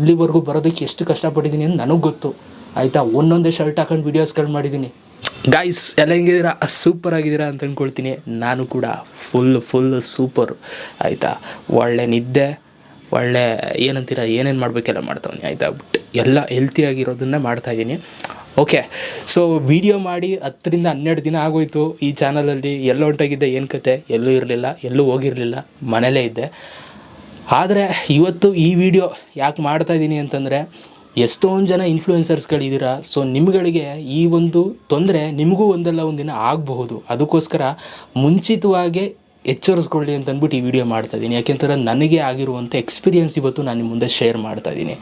ಇಲ್ಲಿವರೆಗೂ ಬರೋದಕ್ಕೆ ಎಷ್ಟು ಕಷ್ಟಪಟ್ಟಿದ್ದೀನಿ ಅಂತ ನನಗೆ ಗೊತ್ತು. ಆಯಿತಾ? ಒಂದೊಂದೇ ಶರ್ಟ್ ಹಾಕೊಂಡು ವೀಡಿಯೋಸ್ಗಳು ಮಾಡಿದ್ದೀನಿ. ಗಾಯ್ಸ್ ಎಲ್ಲ ಹೆಂಗಿದ್ದೀರಾ? ಸೂಪರ್ ಆಗಿದ್ದೀರಾ ಅಂತ ಅಂದ್ಕೊಳ್ತೀನಿ ನಾನು ಕೂಡ ಫುಲ್ ಫುಲ್ ಸೂಪರ್ ಆಯಿತಾ? ಒಳ್ಳೆ ನಿದ್ದೆ, ಒಳ್ಳೆ ಏನಂತೀರ, ಏನೇನು ಮಾಡಬೇಕೆಲ್ಲ ಮಾಡ್ತಾವನಿ, ಆಯಿತಾ? ಬಟ್ ಎಲ್ಲ ಹೆಲ್ತಿಯಾಗಿರೋದನ್ನ ಮಾಡ್ತಾಯಿದ್ದೀನಿ ಓಕೆ ಸೊ ವಿಡಿಯೋ ಮಾಡಿ ಹತ್ತರಿಂದ ಹನ್ನೆರಡು ದಿನ ಆಗೋಯ್ತು. ಈ ಚಾನಲಲ್ಲಿ ಎಲ್ಲೋ ಹೊಂಟಾಗಿದ್ದೆ? ಏನು ಕತೆ? ಎಲ್ಲೂ ಇರಲಿಲ್ಲ, ಎಲ್ಲೂ ಹೋಗಿರಲಿಲ್ಲ. ಮನೇಲೇ ಇದ್ದೆ. ಆದರೆ ಇವತ್ತು ಈ ವಿಡಿಯೋ ಯಾಕೆ ಮಾಡ್ತಾ ಇದ್ದೀನಿ ಅಂತಂದರೆ ಎಷ್ಟೊಂದು ಜನ ಇನ್ಫ್ಲೂಯೆನ್ಸರ್ಸ್ಗಳಿದ್ದೀರಾ ಸೊ ನಿಮ್ಗಳಿಗೆ ಈ ಒಂದು ತೊಂದರೆ ನಿಮಗೂ ಒಂದಲ್ಲ ಒಂದಿನ ಆಗಬಹುದು. ಅದಕ್ಕೋಸ್ಕರ ಮುಂಚಿತವಾಗಿ ಎಚ್ಚರಿಸ್ಕೊಳ್ಳಿ ಅಂತ ಅಂದ್ಬಿಟ್ಟು ಈ ವಿಡಿಯೋ ಮಾಡ್ತಾ ಇದ್ದೀನಿ ಯಾಕೆಂತಂದ್ರೆ ನನಗೆ ಆಗಿರುವಂಥ ಎಕ್ಸ್ಪೀರಿಯನ್ಸ್ ಇವತ್ತು ನಾನು ನಿಮ್ಮ ಮುಂದೆ ಶೇರ್ ಮಾಡ್ತಾ ಇದ್ದೀನಿ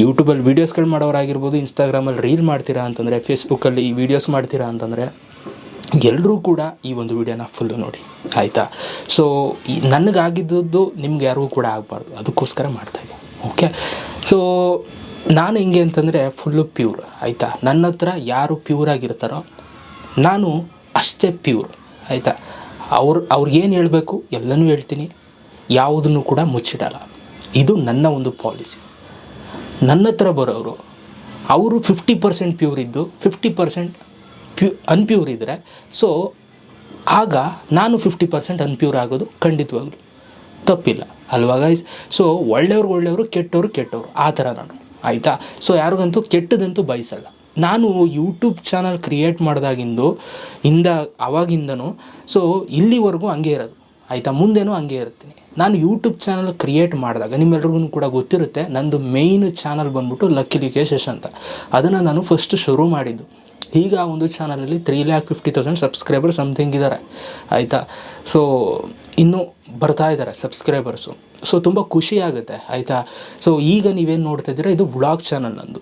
ಯೂಟ್ಯೂಬಲ್ಲಿ ವೀಡಿಯೋಸ್ಗಳು ಮಾಡೋರಾಗಿರ್ಬೋದು ಇನ್ಸ್ಟಾಗ್ರಾಮಲ್ಲಿ ರೀಲ್ ಮಾಡ್ತೀರಾ ಅಂತಂದರೆ ಫೇಸ್ಬುಕ್ಕಲ್ಲಿ ಈ ವಿಡಿಯೋಸ್ ಮಾಡ್ತೀರಾ ಅಂತಂದರೆ ಎಲ್ಲರೂ ಕೂಡ ಈ ಒಂದು ವಿಡಿಯೋನ ಫುಲ್ಲು ನೋಡಿ, ಆಯಿತಾ? ಸೊ ನನಗಾಗಿದ್ದದ್ದು ನಿಮ್ಗೆ ಯಾರಿಗೂ ಕೂಡ ಆಗಬಾರ್ದು. ಅದಕ್ಕೋಸ್ಕರ ಮಾಡ್ತಾಯಿದ್ದೀನಿ ಓಕೆ ಸೊ ನಾನು ಹೆಂಗೆ ಅಂತಂದರೆ ಫುಲ್ಲು ಪ್ಯೂರ್ ಆಯಿತಾ? ನನ್ನ ಹತ್ರ ಯಾರು ಪ್ಯೂರ್ ಆಗಿರ್ತಾರೋ, ನಾನು ಅಷ್ಟೇ ಪ್ಯೂರ್ ಆಯಿತಾ? ಅವ್ರು ಅವ್ರಿಗೇನು ಹೇಳಬೇಕು ಎಲ್ಲನೂ ಹೇಳ್ತೀನಿ. ಯಾವುದನ್ನು ಕೂಡ ಮುಚ್ಚಿಡಲ್ಲ. ಇದು ನನ್ನ ಒಂದು ಪಾಲಿಸಿ ನನ್ನ ಹತ್ರ ಬರೋರು, ಅವರು ಫಿಫ್ಟಿ ಪರ್ಸೆಂಟ್ ಪ್ಯೂರ್ ಇದ್ದು ಫಿಫ್ಟಿ ಪರ್ಸೆಂಟ್ ಪ್ಯೂ ಅನ್ಪ್ಯೂರ್ ಇದ್ದರೆ ಸೊ ಆಗ ನಾನು ಫಿಫ್ಟಿ ಪರ್ಸೆಂಟ್ ಅನ್ಪ್ಯೂರ್ ಆಗೋದು ಖಂಡಿತವಾಗ್ಲು. ತಪ್ಪಿಲ್ಲ. ಅಲ್ವಾ ಗೈಸ್ ಸೊ ಒಳ್ಳೆಯವ್ರು ಒಳ್ಳೆಯವರು, ಕೆಟ್ಟವರು ಕೆಟ್ಟವರು. ಆ ಥರ ನಾನು. ಆಯಿತಾ? ಸೊ ಯಾರಿಗಂತೂ ಕೆಟ್ಟದಂತೂ ಬಯಸಲ್ಲ. ನಾನು ಯೂಟ್ಯೂಬ್ ಚಾನಲ್ ಕ್ರಿಯೇಟ್ ಮಾಡಿದಾಗಿಂದು, ಇಂದ, ಅವಾಗಿಂದನೂ ಸೊ ಇಲ್ಲಿವರೆಗೂ ಹಂಗೆ ಇರೋದು. ಆಯಿತಾ? ಮುಂದೆನೂ ಹಂಗೆ ಇರ್ತೀನಿ ನಾನು ಯೂಟ್ಯೂಬ್ ಚಾನಲ್ ಕ್ರಿಯೇಟ್ ಮಾಡಿದಾಗ, ನಿಮ್ಮೆಲ್ರಿಗೂ ಕೂಡ ಗೊತ್ತಿರುತ್ತೆ, ನಂದು ಮೇಯ್ನ್ ಚಾನಲ್ ಬಂದ್ಬಿಟ್ಟು ಲಕ್ಕಿ ಲಿಕೇಶ್ ಅಂತ. ಅದನ್ನು ನಾನು ಫಸ್ಟ್ ಶುರು ಮಾಡಿದ್ದು. ಈಗ ಆ ಒಂದು ಚಾನಲಲ್ಲಿ three lakh fifty thousand subscriber something ಇದ್ದಾರೆ ಆಯಿತಾ? ಸೊ ಇನ್ನೂ ಬರ್ತಾ ಇದ್ದಾರೆ ಸಬ್ಸ್ಕ್ರೈಬರ್ಸು ಸೊ ತುಂಬ ಖುಷಿ ಆಗುತ್ತೆ, ಆಯಿತಾ? ಸೊ ಈಗ ನೀವೇನು ನೋಡ್ತಾ ಇದ್ದೀರಾ, ಇದು ಬ್ಲಾಗ್ ಚಾನಲ್ ನಂದು.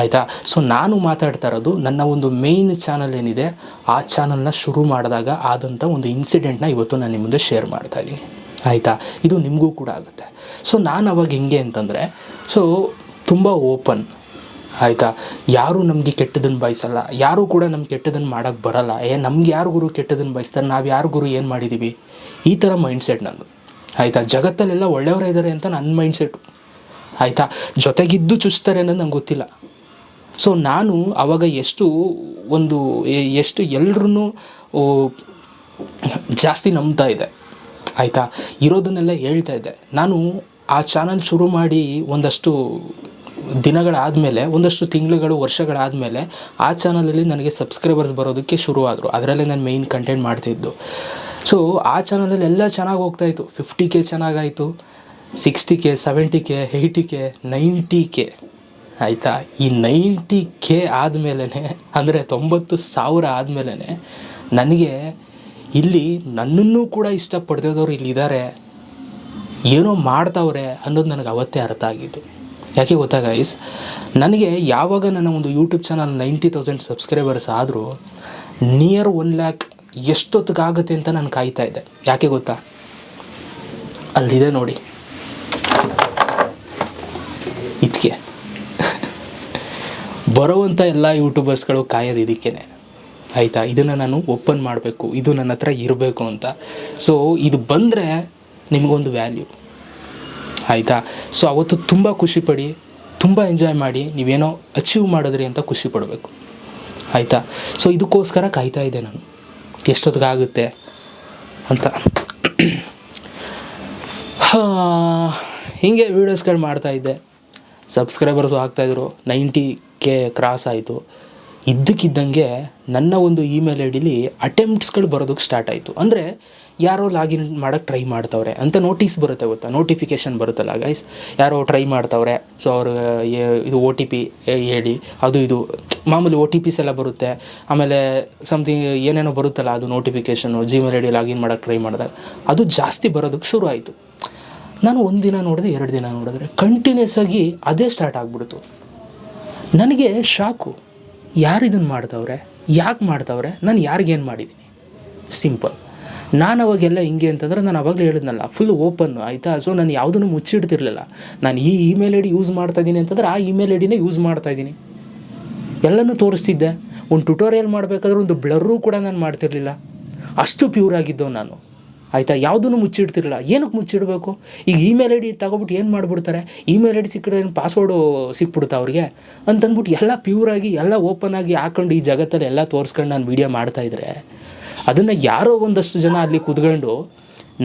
ಆಯಿತಾ? ಸೊ ನಾನು ಮಾತಾಡ್ತಾ ಇರೋದು ನನ್ನ ಒಂದು ಮೇಯ್ನ್ ಚಾನಲ್ ಏನಿದೆ, ಆ ಚಾನಲ್ನ ಶುರು ಮಾಡಿದಾಗ ಆದಂಥ ಒಂದು ಇನ್ಸಿಡೆಂಟ್ನ ಇವತ್ತು ನಾನು ನಿಮ್ಮ ಮುಂದೆ ಶೇರ್ ಮಾಡ್ತಾ ಇದ್ದೀನಿ. ಆಯಿತಾ? ಇದು ನಿಮಗೂ ಕೂಡ ಆಗುತ್ತೆ. ಸೊ ನಾನು ಅವಾಗ ಹೆಂಗೆ ಅಂತಂದರೆ ಸೊ ತುಂಬ ಓಪನ್ ಆಯಿತಾ? ಯಾರೂ ನಮಗೆ ಕೆಟ್ಟದನ್ನು ಬಯಸಲ್ಲ. ಯಾರೂ ಕೂಡ ನಮ್ಗೆ ಕೆಟ್ಟದನ್ನು ಮಾಡೋಕ್ಕೆ ಬರಲ್ಲ. ಏ, ನಮ್ಗೆ ಯಾರು ಗುರು ಕೆಟ್ಟದನ್ನು ಬಯಸ್ತಾರೆ? ನಾವು ಯಾರು ಗುರು ಏನು ಮಾಡಿದ್ದೀವಿ ಈ ಥರ ಮೈಂಡ್ಸೆಟ್ ನಂದು. ಆಯಿತಾ? ಜಗತ್ತಲ್ಲೆಲ್ಲ ಒಳ್ಳೆಯವರೇ ಇದ್ದಾರೆ ಅಂತ ನನ್ನ ಮೈಂಡ್ಸೆಟ್ಟು ಆಯಿತಾ? ಜೊತೆಗಿದ್ದು ಚುಚ್ತಾರೆ ಅನ್ನೋದು ನಂಗೆ ಗೊತ್ತಿಲ್ಲ. ಸೊ ನಾನು ಆವಾಗ ಎಷ್ಟು ಒಂದು ಎಷ್ಟು ಎಲ್ರೂ ಜಾಸ್ತಿ ನಂಬ್ತಾ ಇದೆ ಆಯಿತಾ? ಇರೋದನ್ನೆಲ್ಲ ಹೇಳ್ತಾ ಇದ್ದೆ. ನಾನು ಆ ಚಾನಲ್ ಶುರು ಮಾಡಿ ಒಂದಷ್ಟು ದಿನಗಳಾದಮೇಲೆ, ಒಂದಷ್ಟು ತಿಂಗಳುಗಳು, ವರ್ಷಗಳಾದಮೇಲೆ ಆ ಚಾನಲಲ್ಲಿ ನನಗೆ ಸಬ್ಸ್ಕ್ರೈಬರ್ಸ್ ಬರೋದಕ್ಕೆ ಶುರುವಾದರು. ಅದರಲ್ಲೇ ನಾನು ಮೇಯ್ನ್ ಕಂಟೆಂಟ್ ಮಾಡ್ತಿದ್ದು. ಸೊ ಆ ಚಾನಲಲ್ಲಿ ಎಲ್ಲ ಚೆನ್ನಾಗಿ ಹೋಗ್ತಾಯಿತ್ತು fifty K ಚೆನ್ನಾಗಾಯಿತು sixty K seventy K eighty K ninety K ಆಯಿತಾ? ಈ ನೈಂಟಿ ಕೆ ಆದಮೇಲೆ ಅಂದರೆ ತೊಂಬತ್ತು ಸಾವಿರ ಆದಮೇಲೆ ನನಗೆ ಇಲ್ಲಿ ನನ್ನನ್ನು ಕೂಡ ಇಷ್ಟಪಡ್ತಿದ್ದವ್ರು ಇಲ್ಲಿದ್ದಾರೆ ಏನೋ ಮಾಡ್ತಾವ್ರೆ ಅನ್ನೋದು ನನಗೆ ಅವತ್ತೇ ಅರ್ಥ ಆಗಿದ್ದು. ಯಾಕೆ ಗೊತ್ತಾ ಗೈಸ್ ನನಗೆ ಯಾವಾಗ ನನ್ನ ಒಂದು YouTube channel ninety thousand subscribers ಆದರೂ ನಿಯರ್ ಒನ್ ಲ್ಯಾಕ್ ಎಷ್ಟೊತ್ತಿಗಾಗುತ್ತೆ ಅಂತ ನಾನು ಕಾಯ್ತಾ ಇದ್ದೆ. ಯಾಕೆ ಗೊತ್ತಾ? ಅಲ್ಲಿದೆ ನೋಡಿ. ಇದಕ್ಕೆ ಬರೋವಂಥ ಎಲ್ಲ ಯೂಟ್ಯೂಬರ್ಸ್ಗಳು ಕಾಯೋದು ಇದಕ್ಕೇ ಆಯಿತಾ? ಇದನ್ನು ನಾನು ಓಪನ್ ಮಾಡಬೇಕು. ಇದು ನನ್ನ ಹತ್ರ ಇರಬೇಕು ಅಂತ. ಸೊ ಇದು ಬಂದರೆ ನಿಮಗೊಂದು ವ್ಯಾಲ್ಯೂ ಆಯಿತಾ? ಸೊ ಅವತ್ತು ತುಂಬ ಖುಷಿ ಪಡಿ, ತುಂಬ ಎಂಜಾಯ್ ಮಾಡಿ, ನೀವೇನೋ ಅಚೀವ್ ಮಾಡಿದ್ರಿ ಅಂತ ಖುಷಿ ಪಡಬೇಕು. ಆಯಿತಾ? ಸೊ ಇದಕ್ಕೋಸ್ಕರ ಕಾಯ್ತಾ ಇದ್ದೆ ನಾನು. ಎಷ್ಟೊತ್ತಿಗಾಗುತ್ತೆ ಅಂತ. ಹೀಗೆ ವೀಡಿಯೋಸ್ಗಳು ಮಾಡ್ತಾಯಿದ್ದೆ ಸಬ್ಸ್ಕ್ರೈಬರ್ಸು ಆಗ್ತಾಯಿದ್ರು ನೈಂಟಿ ಕೆ ಕ್ರಾಸ್ ಆಯಿತು. ಇದ್ದಕ್ಕಿದ್ದಂಗೆ ನನ್ನ ಒಂದು ಇಮೇಲ್ ಐ ಡಿಲಿ ಅಟೆಂಪ್ಟ್ಸ್ಗಳು ಬರೋದಕ್ಕೆ ಸ್ಟಾರ್ಟ್ ಆಯಿತು. ಅಂದರೆ ಯಾರೋ ಲಾಗಿನ್ ಮಾಡೋಕ್ಕೆ ಟ್ರೈ ಮಾಡ್ತವ್ರೆ. ಅಂತ ನೋಟಿಸ್ ಬರುತ್ತೆ ಗೊತ್ತಾ? ನೋಟಿಫಿಕೇಷನ್ ಬರುತ್ತಲ್ಲ ಗೈಸ್ ಯಾರೋ ಟ್ರೈ ಮಾಡ್ತವ್ರೆ. ಸೊ ಅವರು ಇದು ಒ ಟಿ ಪಿ ಹೇಳಿ. ಅದು ಇದು. ಮಾಮೂಲಿ ಒ ಟಿ ಪಿಸ್ ಎಲ್ಲ ಬರುತ್ತೆ. ಆಮೇಲೆ ಸಮಥಿಂಗ್ ಏನೇನೋ ಬರುತ್ತಲ್ಲ ಅದು notification Gmail I D login ಮಾಡೋಕ್ಕೆ ಟ್ರೈ ಮಾಡಿದಾಗ. ಅದು ಜಾಸ್ತಿ ಬರೋದಕ್ಕೆ ಶುರು ಆಯಿತು. ನಾನು ಒಂದು ದಿನ ನೋಡಿದೆ, ಎರಡು ದಿನ ನೋಡಿದ್ರೆ ಕಂಟಿನ್ಯೂಸ್ ಆಗಿ ಅದೇ ಸ್ಟಾರ್ಟ್ ಆಗಿಬಿಡ್ತು. ನನಗೆ ಶಾಕು. ಯಾರು ಇದನ್ನು ಮಾಡ್ತವ್ರೆ ಯಾಕೆ ಮಾಡ್ತವ್ರೆ ನಾನು ಯಾರಿಗೇನು ಮಾಡಿದ್ದೀನಿ ಸಿಂಪಲ್ ನಾನು ಅವಾಗೆಲ್ಲ ಹಿಂಗೆ ಅಂತಂದ್ರೆ ನಾನು ಅವಾಗಲೇ ಹೇಳಿದ್ನಲ್ಲ ಫುಲ್ ಓಪನ್ ಆಯಿತಾ? ಸೊ ನಾನು ಯಾವುದನ್ನು ಮುಚ್ಚಿಡ್ತಿರ್ಲಿಲ್ಲ. ನಾನು ಈ ಇಮೇಲ್ ಐ ಡಿ ಯೂಸ್ ಮಾಡ್ತಾ ಇದ್ದೀನಿ ಅಂತಂದ್ರೆ ಆ ಇಮೇಲ್ ಐ ಡಿನೇ ಯೂಸ್ ಮಾಡ್ತಾ ಇದ್ದೀನಿ ಎಲ್ಲನೂ ತೋರಿಸ್ತಿದ್ದೆ. ಒಂದು ಟ್ಯುಟೋರಿಯಲ್ ಮಾಡಬೇಕಾದ್ರೆ ಒಂದು ಬ್ಲರ್ರೂ ಕೂಡ ನಾನು ಮಾಡ್ತಿರ್ಲಿಲ್ಲ. ಅಷ್ಟು ಪ್ಯೂರ್ ಆಗಿದ್ದವು ನಾನು. ಆಯಿತಾ? ಯಾವುದನ್ನು ಮುಚ್ಚಿಡ್ತಿರಲಿಲ್ಲ ಏನಕ್ಕೆ ಮುಚ್ಚಿಡಬೇಕು? ಈಗ ಇಮೇಲ್ ಐ ಡಿ ತಗೊಬಿಟ್ಟು ಏನು ಮಾಡಿಬಿಡ್ತಾರೆ? ಇಮೇಲ್ ಐ ಡಿ ಸಿಕ್ಕಿದ್ರೆ ಏನು ಪಾಸ್ವರ್ಡು ಸಿಕ್ಬಿಡ್ತಾ ಅವ್ರಿಗೆ? ಅಂತಂದ್ಬಿಟ್ಟು ಎಲ್ಲ ಪ್ಯೂರಾಗಿ ಎಲ್ಲ ಓಪನ್ ಆಗಿ ಹಾಕೊಂಡು ಈ ಜಗತ್ತಲ್ಲಿ ಎಲ್ಲ ತೋರಿಸ್ಕೊಂಡು ನಾನು ವೀಡಿಯೋ ಮಾಡ್ತಾಯಿದ್ರೆ ಅದನ್ನು ಯಾರೋ ಒಂದಷ್ಟು ಜನ ಅಲ್ಲಿ ಕುತ್ಕೊಂಡು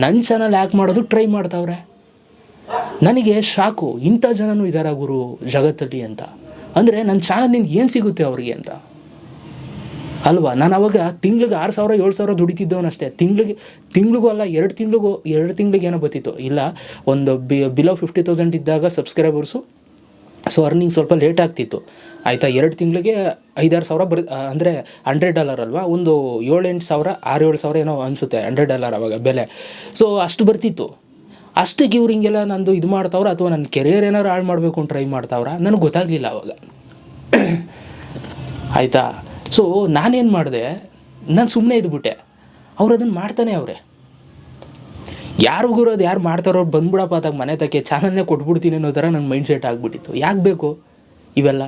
ನನ್ನ ಚಾನಲ್ ಹ್ಯಾಕ್ ಮಾಡೋದು ಟ್ರೈ ಮಾಡ್ತಾವ್ರೆ. ನನಗೆ ಶಾಕು, ಇಂಥ ಜನನೂ ಇದ್ದಾರ ಗುರು ಜಗತ್ತಲ್ಲಿ ಅಂತ. ಅಂದರೆ ನನ್ನ ಚಾನಲ್ನಿಂದ ಏನು ಸಿಗುತ್ತೆ ಅವ್ರಿಗೆ ಅಂತ? ಅಲ್ವಾ? ನಾನು ಅವಾಗ ತಿಂಗ್ಳಿಗೆ ಆರು ಸಾವಿರ, ಏಳು ಸಾವಿರ ದುಡಿತಿದ್ದವನಷ್ಟೇ. ತಿಂಗ್ಳಿಗೆ, ತಿಂಗಳಿಗೂ ಅಲ್ಲ, ಎರಡು ತಿಂಗಳಿಗೂ, ಎರಡು ತಿಂಗಳಿಗೆ ಏನೋ ಬತ್ತಿತ್ತು ಇಲ್ಲ, ಒಂದು ಬಿ, ಬಿಲೋ ಫಿಫ್ಟಿ ತೌಸಂಡ್ ಇದ್ದಾಗ ಸಬ್ಸ್ಕ್ರೈಬರ್ಸು, ಸೊ ಅರ್ನಿಂಗ್ ಸ್ವಲ್ಪ ಲೇಟ್ ಆಗ್ತಿತ್ತು. ಆಯಿತಾ? ಎರಡು ತಿಂಗಳಿಗೆ ಐದಾರು ಸಾವಿರ ಬರ್ ಅಂದರೆ ಹಂಡ್ರೆಡ್ ಡಾಲರ್ ಅಲ್ವಾ? ಒಂದು ಏಳೆಂಟು ಸಾವಿರ, ಆರು ಏಳು ಸಾವಿರ ಏನೋ ಅನಿಸುತ್ತೆ ಹಂಡ್ರೆಡ್ ಡಾಲರ್ ಅವಾಗ ಬೆಲೆ. ಸೊ ಅಷ್ಟು ಬರ್ತಿತ್ತು. ಅಷ್ಟಕ್ಕೆ ಇವ್ರು ಹಿಂಗೆಲ್ಲ ನಂದು ಇದು ಮಾಡ್ತಾವ್ರ ಅಥವಾ ನನ್ನ ಕೆರಿಯರ್ ಏನಾರು ಹಾಳು ಮಾಡಬೇಕು ಅಂತ ಟ್ರೈ ಮಾಡ್ತಾವ್ರ? ನನಗೆ ಗೊತ್ತಾಗಲಿಲ್ಲ ಅವಾಗ. ಆಯಿತಾ? ಸೊ ನಾನೇನು ಮಾಡಿದೆ? ನಾನು ಸುಮ್ಮನೆ ಇದ್ಬಿಟ್ಟೆ. ಅವ್ರು ಅದನ್ನು ಮಾಡ್ತಾನೆ ಅವರೇ. ಯಾರು ಅದು ಯಾರು ಮಾಡ್ತಾರೋ ಬಂದ್ಬಿಡಪ್ಪ ಅದಾಗ ಮನೆ ತಕ್ಕೆ ಚಾನಲ್ನೇ ಕೊಟ್ಬಿಡ್ತೀನಿ ಅನ್ನೋ ಥರ ನನ್ನ ಮೈಂಡ್ ಸೆಟ್ ಆಗಿಬಿಟ್ಟಿತ್ತು. ಯಾಕೆ ಬೇಕು ಇವೆಲ್ಲ?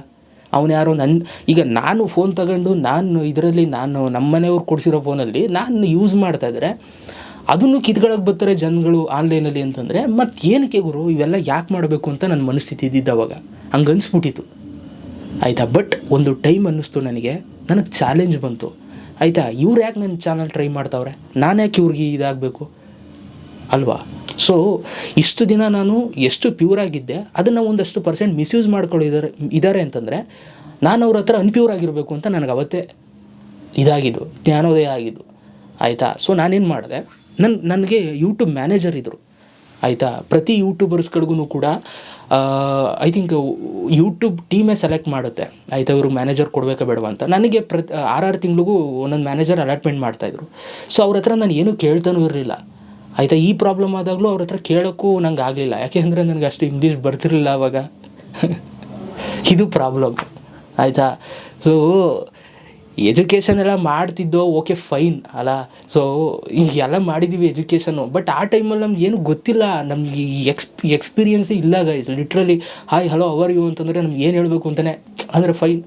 ಅವನು ಯಾರೋ ನನ್ನ ಈಗ ನಾನು ಫೋನ್ ತಗೊಂಡು ನಾನು ಇದರಲ್ಲಿ ನಾನು ನಮ್ಮ ಮನೆಯವ್ರು ಕೊಡಿಸಿರೋ ಫೋನಲ್ಲಿ ನಾನು ಯೂಸ್ ಮಾಡ್ತಾ ಇದ್ದರೆ ಅದನ್ನು ಕಿತ್ಕೊಳಕ್ಕೆ ಬರ್ತಾರೆ ಜನಗಳು ಆನ್ಲೈನಲ್ಲಿ ಅಂತಂದರೆ ಮತ್ತೆ ಏನಕ್ಕೆ ಗುರು? ಇವೆಲ್ಲ ಯಾಕೆ ಮಾಡಬೇಕು ಅಂತ ನನ್ನ ಮನಸ್ಥಿತಿ ಇದ್ದಿದ್ದು ಅವಾಗ. ಹಂಗೆ ಅನಿಸ್ಬಿಟ್ಟಿತ್ತು. ಆಯಿತಾ? ಬಟ್ ಒಂದು ಟೈಮ್ ಅನ್ನಿಸ್ತು ನನಗೆ. ನನಗೆ ಚಾಲೆಂಜ್ ಬಂತು. ಆಯಿತಾ? ಇವ್ರು ಯಾಕೆ ನನ್ನ ಚಾನಲ್ ಟ್ರೈ ಮಾಡ್ತಾವ್ರೆ? ನಾನು ಯಾಕೆ ಇವ್ರಿಗೆ ಇದಾಗಬೇಕು? ಅಲ್ವಾ? ಸೊ ಇಷ್ಟು ದಿನ ನಾನು ಎಷ್ಟು ಪ್ಯೂರ್ ಆಗಿದ್ದೆ, ಅದನ್ನು ಒಂದಷ್ಟು ಪರ್ಸೆಂಟ್ ಮಿಸ್ಯೂಸ್ ಮಾಡ್ಕೊಳ್ಳಿದ್ದಾರೆ ಇದ್ದಾರೆ ಅಂತಂದರೆ, ನಾನು ಅವ್ರ ಹತ್ರ ಅನ್ಪ್ಯೂರ್ ಆಗಿರಬೇಕು ಅಂತ ನನಗೆ ಅವತ್ತೇ ಇದಾಗಿದ್ದು, ಜ್ಞಾನೋದಯ ಆಗಿದ್ದು. ಆಯಿತಾ? ಸೊ ನಾನೇನು ಮಾಡಿದೆ? ನನ್ನ ನನಗೆ ಯೂಟ್ಯೂಬ್ ಮ್ಯಾನೇಜರ್ ಇದ್ದರು ಆಯಿತಾ? ಪ್ರತಿ ಯೂಟ್ಯೂಬರ್ಸ್ಗಳಿಗೂ ಕೂಡ ಐ ಥಿಂಕ್ ಯೂಟ್ಯೂಬ್ ಟೀಮೇ ಸೆಲೆಕ್ಟ್ ಮಾಡುತ್ತೆ. ಆಯಿತಾ? ಇವರು ಮ್ಯಾನೇಜರ್ ಕೊಡಬೇಕಾ ಬೇಡವಾ ಅಂತ. ನನಗೆ ಪ್ರತಿ ಆರಾರು ತಿಂಗಳಿಗೂ ಒಂದೊಂದು ಮ್ಯಾನೇಜರ್ ಅಲಾಟ್ಮೆಂಟ್ ಮಾಡ್ತಾಯಿದ್ರು. ಸೊ ಅವ್ರ ಹತ್ರ ನಾನು ಏನೂ ಕೇಳ್ತಾನೂ ಇರಲಿಲ್ಲ. ಆಯಿತಾ? ಈ ಪ್ರಾಬ್ಲಮ್ ಆದಾಗಲೂ ಅವ್ರ ಹತ್ರ ಕೇಳೋಕ್ಕೂ ನಂಗೆ ಆಗಲಿಲ್ಲ. ಯಾಕೆಂದರೆ ನನಗೆ ಅಷ್ಟು ಇಂಗ್ಲೀಷ್ ಬರ್ತಿರಲಿಲ್ಲ ಅವಾಗ. ಇದು ಪ್ರಾಬ್ಲಮ್ ಆಯಿತಾ? ಸೊ ಎಜುಕೇಷನ್ ಎಲ್ಲ ಮಾಡ್ತಿದ್ದೋ ಓಕೆ ಫೈನ್ ಅಲ್ಲ? ಸೊ ಈಗೆಲ್ಲ ಮಾಡಿದ್ದೀವಿ ಎಜುಕೇಷನು ಬಟ್ ಆ ಟೈಮಲ್ಲಿ ನಮ್ಗೆ ಏನು ಗೊತ್ತಿಲ್ಲ. ನಮ್ಗೆ ಎಕ್ಸ್ ಎಕ್ಸ್ಪೀರಿಯನ್ಸೇ ಇಲ್ಲ guys literally hi hello how are you ಅಂತಂದರೆ ನಮ್ಗೆ ಏನು ಹೇಳಬೇಕು ಅಂತಲೇ ಅಂದರೆ ಫೈನ್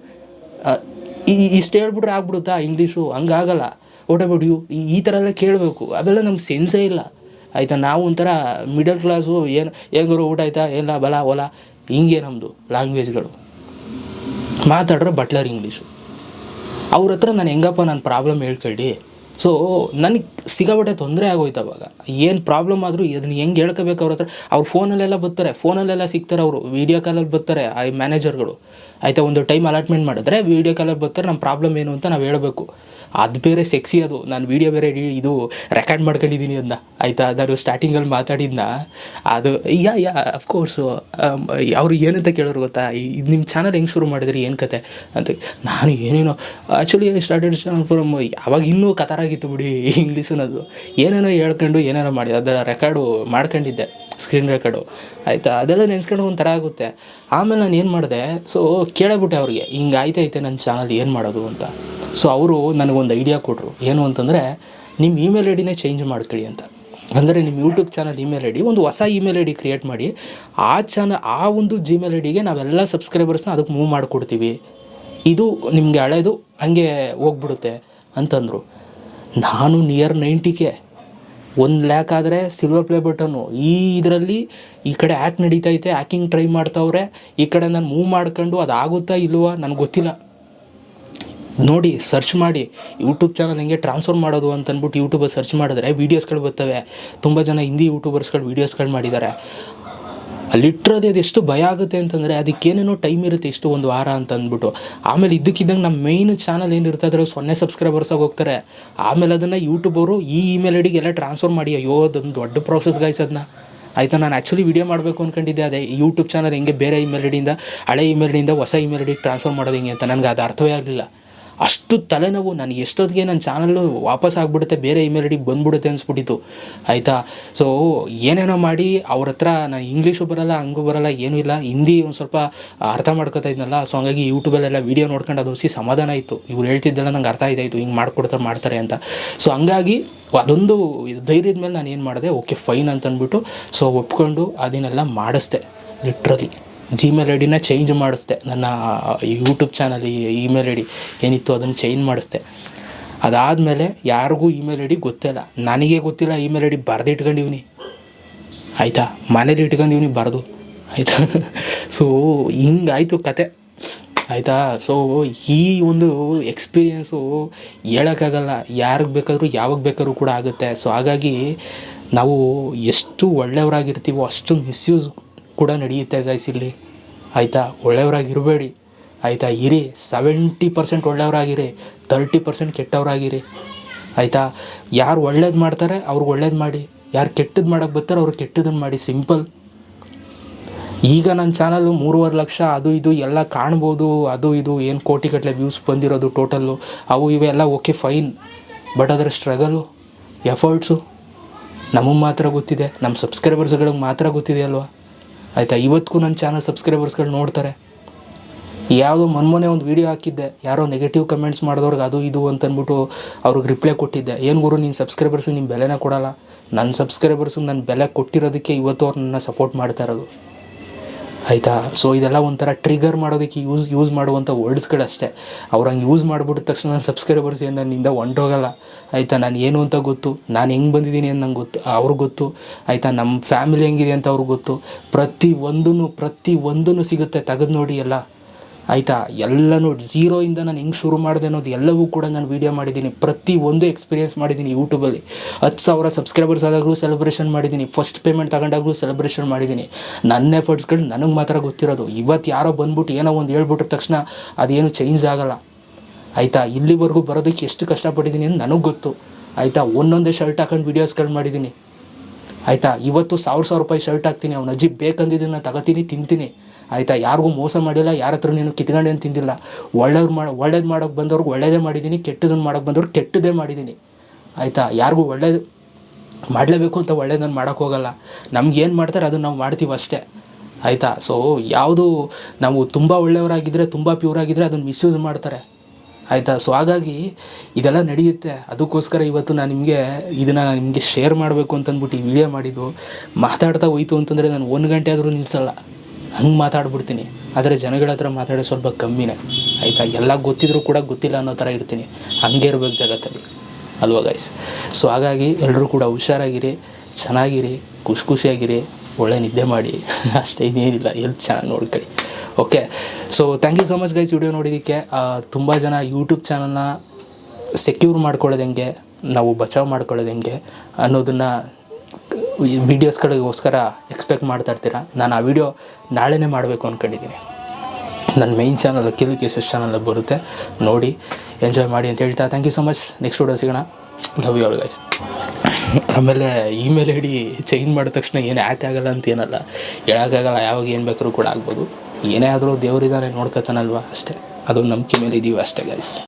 ಈ, ಇಷ್ಟು ಹೇಳ್ಬಿಟ್ರೆ ಆಗ್ಬಿಡುತ್ತಾ ಇಂಗ್ಲೀಷು ಹಂಗಾಗಲ್ಲ. ಓಟ ಯು ಈ ಥರ ಎಲ್ಲ ಕೇಳಬೇಕು. ಅವೆಲ್ಲ ನಮ್ಗೆ ಸೆನ್ಸೇ ಇಲ್ಲ. ಆಯಿತಾ? ನಾವು ಒಂಥರ ಮಿಡಲ್ ಕ್ಲಾಸು ಏನು, ಹೆಂಗರು ಊಟ ಆಯ್ತಾ? ಎಲ್ಲ ಬಲ, ಒಲ. ಹಿಂಗೆ ನಮ್ಮದು ಲ್ಯಾಂಗ್ವೇಜ್ಗಳು ಮಾತಾಡ್ರೆ ಬಟ್ಲರ್ ಇಂಗ್ಲೀಷು ಅವ್ರ ಹತ್ರ ನಾನು ಹೆಂಗಪ್ಪ ನನ್ನ ಪ್ರಾಬ್ಲಮ್ ಹೇಳ್ಕೊಳ್ಳಿ. ಸೊ ನನಗೆ ಸಿಗಬಟ್ಟೆ ತೊಂದರೆ ಆಗೋಯ್ತು ಅವಾಗ. ಏನು ಪ್ರಾಬ್ಲಮ್ ಆದರೂ ಅದನ್ನ ಹೆಂಗೆ ಹೇಳ್ಕೋಬೇಕು ಅವ್ರ ಹತ್ರ? ಅವ್ರು ಫೋನಲ್ಲೆಲ್ಲ ಬರ್ತಾರೆ. ಫೋನಲ್ಲೆಲ್ಲ ಸಿಗ್ತಾರೆ ಅವರು. ವೀಡಿಯೋ ಕಾಲಲ್ಲಿ ಬರ್ತಾರೆ ಆ ಮ್ಯಾನೇಜರ್ಗಳು ಆಯಿತಾ, ಒಂದು ಟೈಮ್ ಅಲಾಟ್ಮೆಂಟ್ ಮಾಡಿದ್ರೆ ವೀಡಿಯೋ ಕಾಲಲ್ಲಿ ಬರ್ತಾರೆ ನಮ್ಮ ಪ್ರಾಬ್ಲಮ್ ಏನು? ಅಂತ ನಾವು ಹೇಳಬೇಕು. ಅದು ಬೇರೆ ಸೆಕ್ಸಿ ಅದು. ನಾನು ವೀಡಿಯೋ ಬೇರೆ ಇದು ರೆಕಾರ್ಡ್ ಮಾಡ್ಕೊಂಡಿದ್ದೀನಿ ಅದನ್ನ ಆಯಿತಾ ಅದಾದ್ರು ಸ್ಟಾರ್ಟಿಂಗಲ್ಲಿ ಮಾತಾಡಿದ್ನ. ಅದು, ಯಾ ಯಾ ಅಫ್ಕೋರ್ಸು ಅವ್ರು ಏನಂತ ಕೇಳೋರು ಗೊತ್ತಾ? ಇದು ನಿಮ್ಮ ಚಾನಲ್ ಹೆಂಗೆ ಶುರು ಮಾಡಿದ್ರಿ? ಏನು ಕತೆ? ಅಂತ. ನಾನು ಏನೇನೋ ಆ್ಯಕ್ಚುಲಿ ಸ್ಟಾರ್ಟೆಡ್ ಫ್ರಮ್ ಯಾವಾಗ ಇನ್ನೂ ಕತಾರಾಗಿತ್ತು ಬಿಡಿ ಇಂಗ್ಲೀಷು ಅನ್ನೋದು. ಏನೇನೋ ಹೇಳ್ಕೊಂಡು ಏನೇನೋ ಮಾಡಿದೆ, ಅದರ ರೆಕಾರ್ಡು ಮಾಡ್ಕೊಂಡಿದ್ದೆ ಸ್ಕ್ರೀನ್ ರೆಕಾರ್ಡು ಆಯಿತಾ? ಅದೆಲ್ಲ ನೆನೆಸ್ಕೊಂಡ್ರೆ ಒಂಥರ ಆಗುತ್ತೆ. ಆಮೇಲೆ ನಾನು ಏನು ಮಾಡಿದೆ ಸೊ ಕೇಳಬಿಟ್ಟೆ ಅವ್ರಿಗೆ, ಹಿಂಗೆ ಆಯ್ತೈತೆ ನನ್ನ ಚಾನಲ್ ಏನು ಮಾಡೋದು ಅಂತ. ಸೊ ಅವರು ನನಗೊಂದು ಐಡಿಯಾ ಕೊಟ್ಟರು ಏನು ಅಂತಂದರೆ ನಿಮ್ಮ ಇಮೇಲ್ ಐ ಡಿನೇ ಚೇಂಜ್ ಮಾಡ್ಕೊಳ್ಳಿ ಅಂತ. ಅಂದರೆ ನಿಮ್ಮ YouTube channel email I D ಒಂದು ಹೊಸ ಇಮೇಲ್ ಐ ಡಿ ಕ್ರಿಯೇಟ್ ಮಾಡಿ, ಆ ಚಾನಲ್ ಆ ಒಂದು ಜಿಮೇಲ್ ಐ ಡಿಗೆ ನಾವೆಲ್ಲ ಸಬ್ಸ್ಕ್ರೈಬರ್ಸ್ನ ಅದಕ್ಕೆ ಮೂವ್ ಮಾಡಿಕೊಡ್ತೀವಿ. ಇದು ನಿಮಗೆ ಹಳೇದು, ಹಂಗೆ ಹೋಗ್ಬಿಡುತ್ತೆ ಅಂತಂದರು. ನಾನು ನಿಯರ್ ನೈಂಟಿಗೆ ಒಂದು ಲ್ಯಾಕ್ ಆದರೆ ಸಿಲ್ವರ್ ಪ್ಲೇ ಬಟನ್ನು ಈ ಇದರಲ್ಲಿ ಈ ಕಡೆ ಆ್ಯಕ್ ನಡೀತೈತೆ ಆ್ಯಕಿಂಗ್ ಟ್ರೈ ಮಾಡ್ತಾವ್ರೆ. ಈ ಕಡೆ ನಾನು ಮೂವ್ ಮಾಡ್ಕೊಂಡು ಅದು ಆಗುತ್ತಾ ಇಲ್ವಾ ನನಗೆ ಗೊತ್ತಿಲ್ಲ. ನೋಡಿ ಸರ್ಚ್ ಮಾಡಿ. ಯೂಟ್ಯೂಬ್ ಚಾನಲ್ ಹೆಂಗೆ ಟ್ರಾನ್ಸ್ಫರ್ ಮಾಡೋದು ಅಂತ ಯೂಟ್ಯೂಬರ್ ಯೂಟ್ಯೂಬಲ್ಲಿ ಸರ್ಚ್ ಮಾಡಿದ್ರೆ ವೀಡಿಯೋಸ್ಗಳು ಬರ್ತವೆ. ತುಂಬ ಜನ ಹಿಂದಿ ಯೂಟ್ಯೂಬರ್ಸ್ಗಳು ವೀಡಿಯೋಸ್ಗಳು ಮಾಡಿದ್ದಾರೆ. ಲಿಟ್ರದಿ ಅದು ಎಷ್ಟು ಭಯ ಆಗುತ್ತೆ ಅಂತಂದರೆ ಅದಕ್ಕೇನೇನೋ ಟೈಮ್ ಇರುತ್ತೆ ಇಷ್ಟು ಒಂದು ವಾರ ಅಂತ ಅಂದ್ಬಿಟ್ಟು. ಆಮೇಲೆ ಇದ್ದಕ್ಕಿದ್ದಂಗೆ ನಮ್ಮ ಮೇಯ್ನ್ ಚಾನಲ್ ಏನಿರುತ್ತೆ ಅದ್ರ ಸೊನ್ನೆ ಸಬ್ಸ್ಕ್ರೈಬರ್ಸಾಗಿ ಹೋಗ್ತಾರೆ. ಆಮೇಲೆ ಅದನ್ನು ಯೂಟ್ಯೂಬ್ ಅವರು ಈ ಇಮೇಲ್ ಐ ಡಿಗೆಲ್ಲ ಟ್ರಾನ್ಸ್ಫರ್ ಮಾಡಿ, ಅಯ್ಯೋ, ಅದೊಂದು ದೊಡ್ಡ ಪ್ರಾಸೆಸ್ ಗಾಯ್ಸ್ ಅದನ್ನ ಆಯಿತಾ, ನಾನು ಆ್ಯಕ್ಚುಲಿ ವೀಡಿಯೋ ಮಾಡಬೇಕು ಅಂದ್ಕೊಂಡಿದ್ದೆ ಅದೇ ಯೂಟ್ಯೂಬ್ ಚಾನಲ್ ಹೆಂಗೆ ಬೇರೆ ಇಮೇಲ್ ಐ ಡಿಯಿಂದ ಹಳೆ ಇಮೇಲ್ ಐಡಿಯಿಂದ ಹೊಸ ಇಮೇಲ್ ಐ ಡಿಗೆ ಟ್ರಾನ್ಸ್ಫರ್ ಮಾಡೋದು ಹೆಂಗೆ ಅಂತ. ನನಗೆ ಅದು ಅರ್ಥವೇ ಆಗಲಿಲ್ಲ. ಅಷ್ಟು ತಲೆನೋವು, ನಾನು ಎಷ್ಟೊತ್ತಿಗೆ ನನ್ನ ಚಾನಲ್ಲು ವಾಪಸ್ ಆಗಿಬಿಡುತ್ತೆ, ಬೇರೆ ಇಮೇಲ್ ಐಡಿಗೆ ಬಂದ್ಬಿಡುತ್ತೆ ಅನ್ಸ್ಬಿಟ್ಟಿತ್ತು. ಆಯಿತಾ? ಸೊ ಏನೇನೋ ಮಾಡಿ ಅವ್ರ ಹತ್ರ ನಾನು ಇಂಗ್ಲೀಷು ಬರಲ್ಲ, ಹಂಗೂ ಬರೋಲ್ಲ, ಏನೂ ಇಲ್ಲ, ಹಿಂದಿ ಒಂದು ಸ್ವಲ್ಪ ಅರ್ಥ ಮಾಡ್ಕೊತಾ ಇದ್ನಲ್ಲ ಸೊ ಹಂಗಾಗಿ ಯೂಟ್ಯೂಬಲ್ಲೆಲ್ಲ ವೀಡಿಯೋ ನೋಡ್ಕೊಂಡು ಅದು ಸಿ ಸಮಾಧಾನ ಆಯಿತು. ಇವ್ರು ಹೇಳ್ತಿದ್ದೆಲ್ಲ ನಂಗೆ ಅರ್ಥ ಆಯ್ತಾಯಿತ್ತು ಹಿಂಗೆ ಮಾಡ್ಕೊಡ್ತಾರೆ ಮಾಡ್ತಾರೆ ಅಂತ. ಸೊ ಹಂಗಾಗಿ ಅದೊಂದು ಧೈರ್ಯದ ಮೇಲೆ ನಾನು ಏನು ಮಾಡಿದೆ, ಓಕೆ ಫೈನ್ ಅಂತಂದ್ಬಿಟ್ಟು ಸೊ ಒಪ್ಕೊಂಡು ಅದನ್ನೆಲ್ಲ ಮಾಡಿಸ್ದೆ ಲಿಟ್ರಲಿ ಜಿಮೇಲ್ ಐ ಡಿನ ಚೇಂಜ್ ಮಾಡಿಸ್ದೆ. ನನ್ನ YouTube channel email I D ಏನಿತ್ತು ಅದನ್ನು ಚೇಂಜ್ ಮಾಡಿಸ್ದೆ. ಅದಾದಮೇಲೆ ಯಾರಿಗೂ ಇಮೇಲ್ ಐ ಡಿ ಗೊತ್ತಿಲ್ಲ. ನನಗೆ ಗೊತ್ತಿಲ್ಲ ಇಮೇಲ್ ಐ ಡಿ ಬರೆದು ಇಟ್ಕೊಂಡಿವ್ನಿ. ಆಯಿತಾ? ಮನೇಲಿ ಇಟ್ಕೊಂಡಿವ್ನಿ ಬರೆದು. ಆಯಿತಾ? ಸೊ ಹಿಂಗಾಯಿತು ಕತೆ. ಆಯಿತಾ? ಸೊ ಈ ಒಂದು ಎಕ್ಸ್ಪೀರಿಯೆನ್ಸು ಹೇಳೋಕ್ಕಾಗಲ್ಲ. ಯಾರಿಗೆ ಬೇಕಾದರೂ ಯಾವಾಗ ಬೇಕಾದ್ರೂ ಕೂಡ ಆಗುತ್ತೆ. ಸೊ ಹಾಗಾಗಿ ನಾವು ಎಷ್ಟು ಒಳ್ಳೆಯವರಾಗಿರ್ತೀವೋ ಅಷ್ಟು ಮಿಸ್ಯೂಸ್ ಕೂಡ ನಡೆಯುತ್ತೆ ಗೈಸ್ ಇಲ್ಲಿ. ಆಯಿತಾ? ಒಳ್ಳೆಯವರಾಗಿರಬೇಡಿ. ಆಯಿತಾ? ಇರಿ. ಸೆವೆಂಟಿ ಪರ್ಸೆಂಟ್ ಒಳ್ಳೆಯವರಾಗಿರಿ. ತರ್ಟಿ ಪರ್ಸೆಂಟ್ ಕೆಟ್ಟವರಾಗಿರಿ. ಆಯಿತಾ? ಯಾರು ಒಳ್ಳೇದು ಮಾಡ್ತಾರೆ ಅವ್ರಿಗೆ ಒಳ್ಳೇದು ಮಾಡಿ. ಯಾರು ಕೆಟ್ಟದ್ದು ಮಾಡೋಕ್ಕೆ ಬರ್ತಾರೆ ಅವ್ರಿಗೆ ಕೆಟ್ಟದನ್ನು ಮಾಡಿ. ಸಿಂಪಲ್ ಈಗ ನನ್ನ ಚಾನಲ್ಲು ಮೂರುವರೆ ಲಕ್ಷ, ಅದು ಇದು ಎಲ್ಲ ಕಾಣ್ಬೋದು, ಅದು ಇದು ಏನು ಕೋಟಿಗಟ್ಟಲೆ ವ್ಯೂಸ್ ಬಂದಿರೋದು ಟೋಟಲ್ಲು ಅವು ಇವೆಲ್ಲ ಓಕೆ ಫೈನ್ ಬಟ್ ಅದರ ಸ್ಟ್ರಗಲು ಎಫರ್ಟ್ಸು ನಮಗೆ ಮಾತ್ರ ಗೊತ್ತಿದೆ. ನಮ್ಮ ಸಬ್ಸ್ಕ್ರೈಬರ್ಸ್ಗಳಿಗೆ ಮಾತ್ರ ಗೊತ್ತಿದೆ ಅಲ್ವಾ? ಆಯಿತಾ? ಇವತ್ತಿಗೂ ನನ್ನ ಚಾನಲ್ ಸಬ್ಸ್ಕ್ರೈಬರ್ಸ್ಗಳು ನೋಡ್ತಾರೆ. ಯಾವುದೋ ಮೊನ್ನೆ ಒಂದು ವೀಡಿಯೋ ಹಾಕಿದ್ದೆ. ಯಾರೋ ನೆಗೆಟಿವ್ ಕಮೆಂಟ್ಸ್ ಮಾಡಿದವ್ರಿಗೆ ಅದು ಇದು ಅಂತ ಅಂದ್ಬಿಟ್ಟು ಅವ್ರಿಗೆ ರಿಪ್ಲೈ ಕೊಟ್ಟಿದ್ದೆ. ಏನು ಗುರು, ನೀನು ಸಬ್ಸ್ಕ್ರೈಬರ್ಸಿಗೆ ನಿಮ್ಮ ಬೆಲೆನೇ ಕೊಡಲ್ಲ. ನನ್ನ ಸಬ್ಸ್ಕ್ರೈಬರ್ಸಿಗೆ ನನ್ನ ಬೆಲೆ ಕೊಟ್ಟಿರೋದಕ್ಕೆ ಇವತ್ತು ಅವ್ರು ನನ್ನ ಸಪೋರ್ಟ್ ಮಾಡ್ತಾ ಇರೋದು. ಆಯಿತಾ? ಸೊ ಇದೆಲ್ಲ ಒಂಥರ ಟ್ರಿಗರ್ ಮಾಡೋದಕ್ಕೆ ಯೂಸ್ ಯೂಸ್ ಮಾಡುವಂಥ ವರ್ಡ್ಸ್ಗಳಷ್ಟೇ ಅವ್ರು ಹಂಗೆ ಯೂಸ್ ಮಾಡಿಬಿಟ್ಟ ತಕ್ಷಣ ನನ್ನ ಸಬ್ಸ್ಕ್ರೈಬರ್ಸ್ ಏನು ನನ್ನಿಂದ ಹೊಂಟೋಗಲ್ಲ. ಆಯಿತಾ? ನಾನು ಏನು ಅಂತ ಗೊತ್ತು. ನಾನು ಹೆಂಗೆ ಬಂದಿದ್ದೀನಿ ಅಂತ ನಂಗೆ ಗೊತ್ತು. ಅವ್ರಿಗೆ ಗೊತ್ತು. ಆಯಿತಾ? ನಮ್ಮ ಫ್ಯಾಮಿಲಿ ಹೆಂಗಿದೆ ಅಂತ ಅವ್ರಿಗೆ ಗೊತ್ತು. ಪ್ರತಿ ಒಂದೂ ಪ್ರತಿ ಒಂದೂ ಸಿಗುತ್ತೆ. ತೆಗೆದು ನೋಡಿ ಎಲ್ಲ. ಆಯಿತಾ? ಎಲ್ಲನೂ ಝೀರೋಯಿಂದ ನಾನು ಹೆಂಗೆ ಶುರು ಮಾಡಿದೆ ಅನ್ನೋದು ಎಲ್ಲವೂ ಕೂಡ ನಾನು ವೀಡಿಯೋ ಮಾಡಿದ್ದೀನಿ. ಪ್ರತಿ ಒಂದು ಎಕ್ಸ್ಪೀರಿಯೆನ್ಸ್ ಮಾಡಿದ್ದೀನಿ ಯೂಟ್ಯೂಬಲ್ಲಿ ಹತ್ತು ಸಾವಿರ ಸಬ್ಸ್ಕ್ರೈಬರ್ಸ್ ಆದಾಗಲೂ ಸೆಲೆಬ್ರೇಷನ್ ಮಾಡಿದ್ದೀನಿ. ಫಸ್ಟ್ ಪೇಮೆಂಟ್ ತಗೊಂಡಾಗಲೂ ಸೆಲೆಬ್ರೇಷನ್ ಮಾಡಿದ್ದೀನಿ. ನನ್ನ ಎಫರ್ಟ್ಸ್ಗಳು ನನಗೆ ಮಾತ್ರ ಗೊತ್ತಿರೋದು. ಇವತ್ತು ಯಾರೋ ಬಂದ್ಬಿಟ್ಟು ಏನೋ ಒಂದು ಹೇಳ್ಬಿಟ್ಟ ತಕ್ಷಣ ಅದೇನು ಚೇಂಜ್ ಆಗೋಲ್ಲ. ಆಯಿತಾ? ಇಲ್ಲಿವರೆಗೂ ಬರೋದಕ್ಕೆ ಎಷ್ಟು ಕಷ್ಟಪಟ್ಟಿದ್ದೀನಿ ಅಂತ ನನಗೆ ಗೊತ್ತು. ಆಯಿತಾ? ಒಂದೊಂದೇ ಶರ್ಟ್ ಹಾಕೊಂಡು ವೀಡಿಯೋಸ್ಗಳು ಮಾಡಿದ್ದೀನಿ. ಆಯಿತಾ? ಇವತ್ತು ಸಾವಿರ ಸಾವಿರ ರೂಪಾಯಿ ಶರ್ಟ್ ಹಾಕ್ತೀನಿ. ಅವ್ನ ಅಜ್ಜಿ ಬೇಕಂದಿದ್ದನ್ನು ತಗೋತೀನಿ, ತಿಂತೀನಿ. ಆಯಿತಾ? ಯಾರಿಗೂ ಮೋಸ ಮಾಡಿಲ್ಲ, ಯಾರ ಹತ್ರ ನೀನು ಕಿತ್ಕೊಂಡೇನು ತಿಂದಿಲ್ಲ. ಒಳ್ಳೇದು ಮಾಡೋ, ಒಳ್ಳೇದು ಮಾಡೋಕ್ಕೆ ಬಂದವ್ರಿಗೆ ಒಳ್ಳೇದೇ ಮಾಡಿದ್ದೀನಿ ಕೆಟ್ಟದನ್ನು ಮಾಡೋಕ್ಕೆ ಬಂದವ್ರಿಗೆ ಕೆಟ್ಟದೇ ಮಾಡಿದ್ದೀನಿ ಆಯಿತಾ? ಯಾರಿಗೂ ಒಳ್ಳೇದು ಮಾಡಲೇಬೇಕು ಅಂತ ಒಳ್ಳೇದನ್ನು ಮಾಡೋಕ್ಕೆ ಹೋಗಲ್ಲ. ನಮ್ಗೆ ಏನು ಮಾಡ್ತಾರೆ ಅದನ್ನು ನಾವು ಮಾಡ್ತೀವಿ ಅಷ್ಟೇ. ಆಯಿತಾ? ಸೊ ಯಾವುದು ನಾವು ತುಂಬ ಒಳ್ಳೆಯವರಾಗಿದ್ದರೆ ತುಂಬ ಪ್ಯೂರ್ ಆಗಿದ್ದರೆ ಅದನ್ನು ಮಿಸ್ಯೂಸ್ ಮಾಡ್ತಾರೆ. ಆಯಿತಾ? ಸೊ ಹಾಗಾಗಿ ಇದೆಲ್ಲ ನಡೆಯುತ್ತೆ. ಅದಕ್ಕೋಸ್ಕರ ಇವತ್ತು ನಾನು ನಿಮಗೆ ಇದನ್ನು ನಿಮಗೆ ಶೇರ್ ಮಾಡಬೇಕು ಅಂತಂದ್ಬಿಟ್ಟು ಈ ವಿಡಿಯೋ ಮಾಡಿದ್ದು. ಮಾತಾಡ್ತಾ ಹೋಯಿತು ಅಂತಂದರೆ ನಾನು ಒಂದು ಗಂಟೆ ಆದರೂ ನಿಲ್ಲಿಸಲ್ಲ ಹಂಗೆ ಮಾತಾಡ್ಬಿಡ್ತೀನಿ. ಆದರೆ ಜನಗಳ ಹತ್ರ ಮಾತಾಡೋ ಸ್ವಲ್ಪ ಕಮ್ಮಿನೇ. ಆಯಿತಾ? ಎಲ್ಲ ಗೊತ್ತಿದ್ರೂ ಕೂಡ ಗೊತ್ತಿಲ್ಲ ಅನ್ನೋ ಥರ ಇರ್ತೀನಿ. ಹಂಗೆ ಇರ್ಬೇಕು ಜಗತ್ತಲ್ಲಿ. ಅಲ್ವಾ ಗೈಸ್ ಸೊ ಹಾಗಾಗಿ ಎಲ್ಲರೂ ಕೂಡ ಹುಷಾರಾಗಿರಿ, ಚೆನ್ನಾಗಿರಿ, ಖುಷಿ ಖುಷಿಯಾಗಿರಿ, ಒಳ್ಳೆ ನಿದ್ದೆ ಮಾಡಿ. ಅಷ್ಟೇ ಇನ್ನೇನಿಲ್ಲ ಎಲ್ಲಿ ಚೆನ್ನಾಗಿ ನೋಡ್ಕೊಳ್ಳಿ. Okay so thank you so much guys video ನೋಡಿದ್ದಕ್ಕೆ. ತುಂಬ ಜನ ಯೂಟ್ಯೂಬ್ ಚಾನಲ್ನ ಸೆಕ್ಯೂರ್ ಮಾಡ್ಕೊಳ್ಳೋದು ಹೆಂಗೆ? ನಾವು ಬಚಾವ್ ಮಾಡ್ಕೊಳ್ಳೋದು ಹೆಂಗೆ? ಅನ್ನೋದನ್ನು ವೀಡಿಯೋಸ್ಗಳಿಗೋಸ್ಕರ ಎಕ್ಸ್ಪೆಕ್ಟ್ ಮಾಡ್ತಾ ಇರ್ತೀರ? ನಾನು ಆ ವಿಡಿಯೋ ನಾಳೆನೇ ಮಾಡಬೇಕು ಅಂದ್ಕೊಂಡಿದ್ದೀನಿ ನನ್ನ main channel kill cases channel ಬರುತ್ತೆ. ನೋಡಿ ಎಂಜಾಯ್ ಮಾಡಿ ಅಂತ ಹೇಳ್ತಾ thank you so much next video ಸಿಗೋಣ. ಲವ್ ಯು ಆಲ್ ಗೈಸ್ ಆಮೇಲೆ ಇಮೇಲ್ ಐ ಡಿ ಚೇಂಜ್ ಮಾಡಿದ ತಕ್ಷಣ ಏನು ಯಾಕೆ ಆಗಲ್ಲ ಅಂತ ಏನಲ್ಲ. ಹೇಳೋಕ್ಕಾಗಲ್ಲ ಯಾವಾಗ ಏನು ಬೇಕಾದ್ರೂ ಕೂಡ ಆಗ್ಬೋದು. ಏನೇ ಆದರೂ ದೇವರಿದ್ದಾನೆ ನೋಡ್ಕೊತಾನಲ್ವ ಅಷ್ಟೇ. ಅದು ನಂಬಿಕೆ ಮೇಲೆ ಇದ್ದೀವಿ ಅಷ್ಟೇ ಗೈಸ್